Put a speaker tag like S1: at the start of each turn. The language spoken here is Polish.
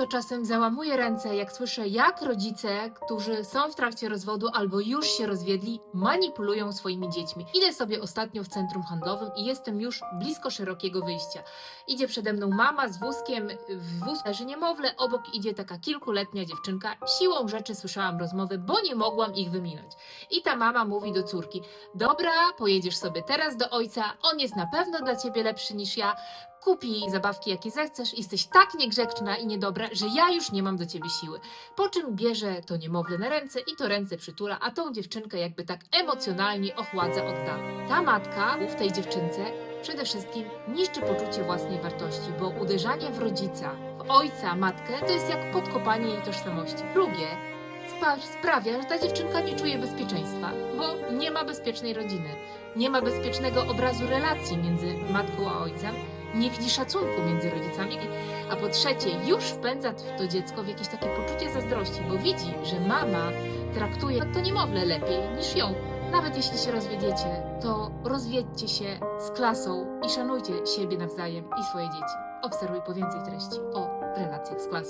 S1: To czasem załamuję ręce, jak słyszę, jak rodzice, którzy są w trakcie rozwodu albo już się rozwiedli, manipulują swoimi dziećmi. Idę sobie ostatnio w centrum handlowym i jestem już blisko szerokiego wyjścia. Idzie przede mną mama z wózkiem, w wózku leży niemowlę, obok idzie taka kilkuletnia dziewczynka. Siłą rzeczy słyszałam rozmowy, bo nie mogłam ich wyminąć. I ta mama mówi do córki: Dobra, pojedziesz sobie teraz do ojca, on jest na pewno dla ciebie lepszy niż ja. Kupi zabawki, jakie zechcesz, jesteś tak niegrzeczna i niedobra, że ja już nie mam do ciebie siły. Po czym bierze to niemowlę na ręce i to ręce przytula, a tą dziewczynkę jakby tak emocjonalnie ochładza od dala. Ta matka w tej dziewczynce przede wszystkim niszczy poczucie własnej wartości, bo uderzanie w rodzica, w ojca, matkę to jest jak podkopanie jej tożsamości. Drugie, sprawia, że ta dziewczynka nie czuje bezpieczeństwa, bo nie ma bezpiecznej rodziny, nie ma bezpiecznego obrazu relacji między matką a ojcem, nie widzi szacunku między rodzicami, a po trzecie, już wpędza to dziecko w jakieś takie poczucie zazdrości, bo widzi, że mama traktuje to niemowlę lepiej niż ją. Nawet jeśli się rozwiedziecie, to rozwiedźcie się z klasą i szanujcie siebie nawzajem i swoje dzieci. Obserwuj po więcej treści o relacjach z klasą.